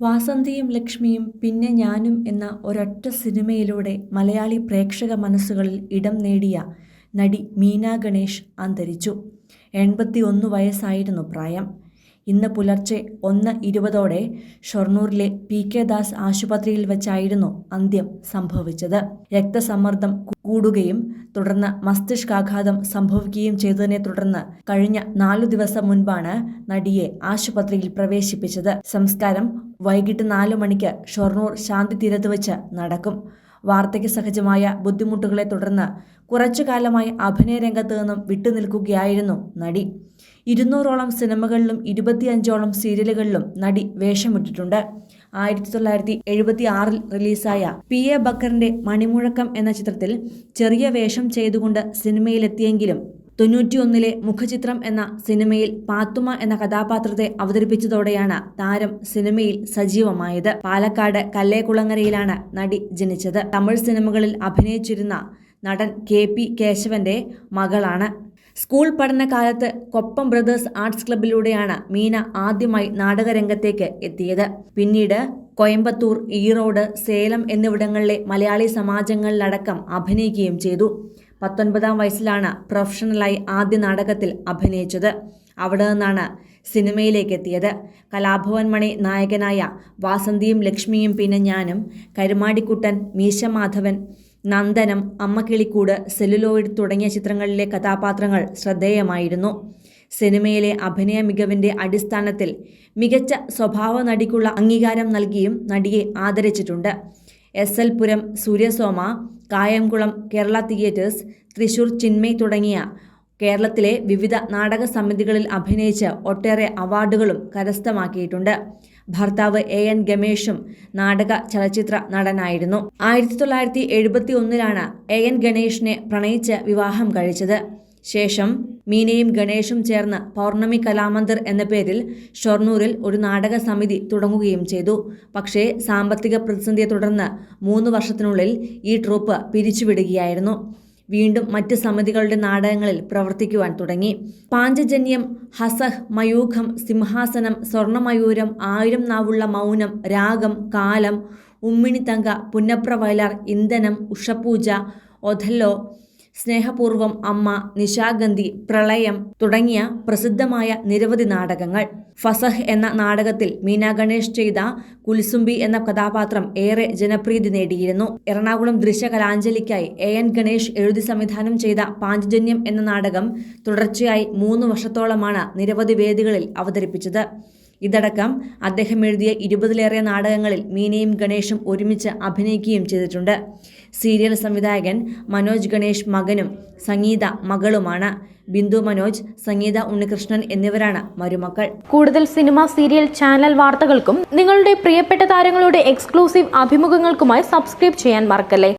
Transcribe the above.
വാസന്തിയും ലക്ഷ്മിയും പിന്നെ ഞാനും എന്ന ഒരൊറ്റ സിനിമയിലൂടെ മലയാളി പ്രേക്ഷക മനസ്സുകളിൽ ഇടം നേടിയ നടി മീന ഗണേഷ് അന്തരിച്ചു. എൺപത്തി ഒന്ന് വയസ്സായിരുന്നു പ്രായം. ഇന്ന് പുലർച്ചെ ഒന്ന് ഇരുപതോടെ ഷൊർണൂരിലെ പി കെ ദാസ് ആശുപത്രിയിൽ വെച്ചായിരുന്നു അന്ത്യം സംഭവിച്ചത്. രക്തസമ്മർദ്ദം കൂടുകയും തുടർന്ന് മസ്തിഷ്കാഘാതം സംഭവിക്കുകയും ചെയ്തതിനെ തുടർന്ന് കഴിഞ്ഞ നാലു ദിവസം മുൻപാണ് നടിയെ ആശുപത്രിയിൽ പ്രവേശിപ്പിച്ചത്. സംസ്കാരം വൈകിട്ട് നാലു മണിക്ക് ഷൊർണൂർ ശാന്തി തീരത്ത് വെച്ച് നടക്കും. വാർത്തയ്ക്ക് സഹജമായ ബുദ്ധിമുട്ടുകളെ തുടർന്ന് കുറച്ചു കാലമായി അഭിനയ രംഗത്ത് നിന്നും വിട്ടുനിൽക്കുകയായിരുന്നു നടി. ഇരുന്നൂറോളം സിനിമകളിലും ഇരുപത്തിയഞ്ചോളം സീരിയലുകളിലും നടി വേഷമിട്ടിട്ടുണ്ട്. ആയിരത്തി തൊള്ളായിരത്തി എഴുപത്തി ആറിൽ റിലീസായ പി എ ബക്കറിന്റെ മണിമുഴക്കം എന്ന ചിത്രത്തിൽ ചെറിയ വേഷം ചെയ്തുകൊണ്ട് സിനിമയിലെത്തിയെങ്കിലും തൊണ്ണൂറ്റിയൊന്നിലെ മുഖചിത്രം എന്ന സിനിമയിൽ പാത്തുമ എന്ന കഥാപാത്രത്തെ അവതരിപ്പിച്ചതോടെയാണ് താരം സിനിമയിൽ സജീവമായത്. പാലക്കാട് കല്ലേക്കുളങ്ങരയിലാണ് നടി ജനിച്ചത്. തമിഴ് സിനിമകളിൽ അഭിനയിച്ചിരുന്ന നടൻ കെ പി കേശവന്റെ മകളാണ്. സ്കൂൾ പഠനകാലത്ത് കൊപ്പം ബ്രദേഴ്സ് ആർട്സ് ക്ലബിലൂടെയാണ് മീന ആദ്യമായി നാടകരംഗത്തേക്ക് എത്തിയത്. പിന്നീട് കോയമ്പത്തൂർ ഈറോഡ് സേലം എന്നിവിടങ്ങളിലെ മലയാളി സമാജങ്ങളിലടക്കം അഭിനയിക്കുകയും ചെയ്തു. പത്തൊൻപതാം വയസ്സിലാണ് പ്രൊഫഷണലായി ആദ്യ നാടകത്തിൽ അഭിനയിച്ചത്. അവിടെ നിന്നാണ് സിനിമയിലേക്ക് എത്തിയത്. കലാഭവൻ മണി നായകനായ വാസന്തിയും ലക്ഷ്മിയും പിന്നെ ഞാനും കരുമാടിക്കുട്ടൻ മീശമാധവൻ നന്ദനം അമ്മക്കിളിക്കൂട് സെല്ലുലോയിഡ് തുടങ്ങിയ ചിത്രങ്ങളിലെ കഥാപാത്രങ്ങൾ ശ്രദ്ധേയമായിരുന്നു. സിനിമയിലെ അഭിനയ മികവിന്റെ അടിസ്ഥാനത്തിൽ മികച്ച സ്വഭാവ നടിക്കുള്ള അംഗീകാരം നൽകിയും നടിയെ ആദരിച്ചിട്ടുണ്ട്. S. L. Puram Suryasoma Kayamkulam Kerala theatres Thrissur Chinmay തുടങ്ങിയ കേരളത്തിലെ വിവിധ നാടക സമിതികളിൽ അഭിനയിച്ച് ഒട്ടേറെ അവാർഡുകളും കരസ്ഥമാക്കിയിട്ടുണ്ട്. ഭർത്താവ് എ എൻ ഗണേഷും നാടക ചലച്ചിത്ര നടനായിരുന്നു. ആയിരത്തി തൊള്ളായിരത്തി എഴുപത്തി ഒന്നിലാണ് എ എൻ ഗണേഷിനെ പ്രണയിച്ച് വിവാഹം കഴിച്ചത്. ശേഷം മീനയും ഗണേഷും ചേർന്ന് പൗർണമി കലാമന്ദിർ എന്ന പേരിൽ ഷൊർണൂരിൽ ഒരു നാടക സമിതി തുടങ്ങുകയും ചെയ്തു. പക്ഷേ സാമ്പത്തിക പ്രതിസന്ധിയെ തുടർന്ന് മൂന്ന് വർഷത്തിനുള്ളിൽ ഈ ട്രൂപ്പ് പിരിച്ചുവിടുകയായിരുന്നു. വീണ്ടും മറ്റ് സമിതികളുടെ നാടകങ്ങളിൽ പ്രവർത്തിക്കുവാൻ തുടങ്ങി. പാഞ്ചജന്യം ഹസഹ് മയൂഖം സിംഹാസനം സ്വർണമയൂരം ആയിരം നാവുള്ള മൗനം രാഗം കാലം ഉമ്മിണിത്തങ്ക പുന്നപ്ര വയലാർ ഇന്ധനം ഉഷപൂജ ഒഥല്ലോ സ്നേഹപൂർവം അമ്മ നിശാഗന്ധി പ്രളയം തുടങ്ങിയ പ്രസിദ്ധമായ നിരവധി നാടകങ്ങൾ. ഫസഹ് എന്ന നാടകത്തിൽ മീനാ ഗണേഷ് ചെയ്ത കുൽസുംബി എന്ന കഥാപാത്രം ഏറെ ജനപ്രീതി നേടിയിരുന്നു. എറണാകുളം ദൃശ്യകലാഞ്ജലിക്കായി എ എൻ ഗണേഷ് എഴുതി സംവിധാനം ചെയ്ത പാഞ്ചജന്യം എന്ന നാടകം തുടർച്ചയായി മൂന്ന് വർഷത്തോളമാണ് നിരവധി വേദികളിൽ അവതരിപ്പിച്ചത്. ഇതടക്കം അദ്ദേഹം എഴുതിയ ഇരുപതിലേറെ നാടകങ്ങളിൽ മീനയും ഗണേഷും ഒരുമിച്ച് അഭിനയിക്കുകയും ചെയ്തിട്ടുണ്ട്. സീരിയൽ സംവിധായകൻ മനോജ് ഗണേഷ് മകനും സംഗീത മകളുമാണ്. ബിന്ദു മനോജ് സംഗീത ഉണ്ണികൃഷ്ണൻ എന്നിവരാണ് മരുമക്കൾ. കൂടുതൽ സിനിമ സീരിയൽ ചാനൽ വാർത്തകൾക്കും നിങ്ങളുടെ പ്രിയപ്പെട്ട താരങ്ങളുടെ എക്സ്ക്ലൂസീവ് അഭിമുഖങ്ങൾക്കുമായി സബ്സ്ക്രൈബ് ചെയ്യാൻ മറക്കല്ലേ?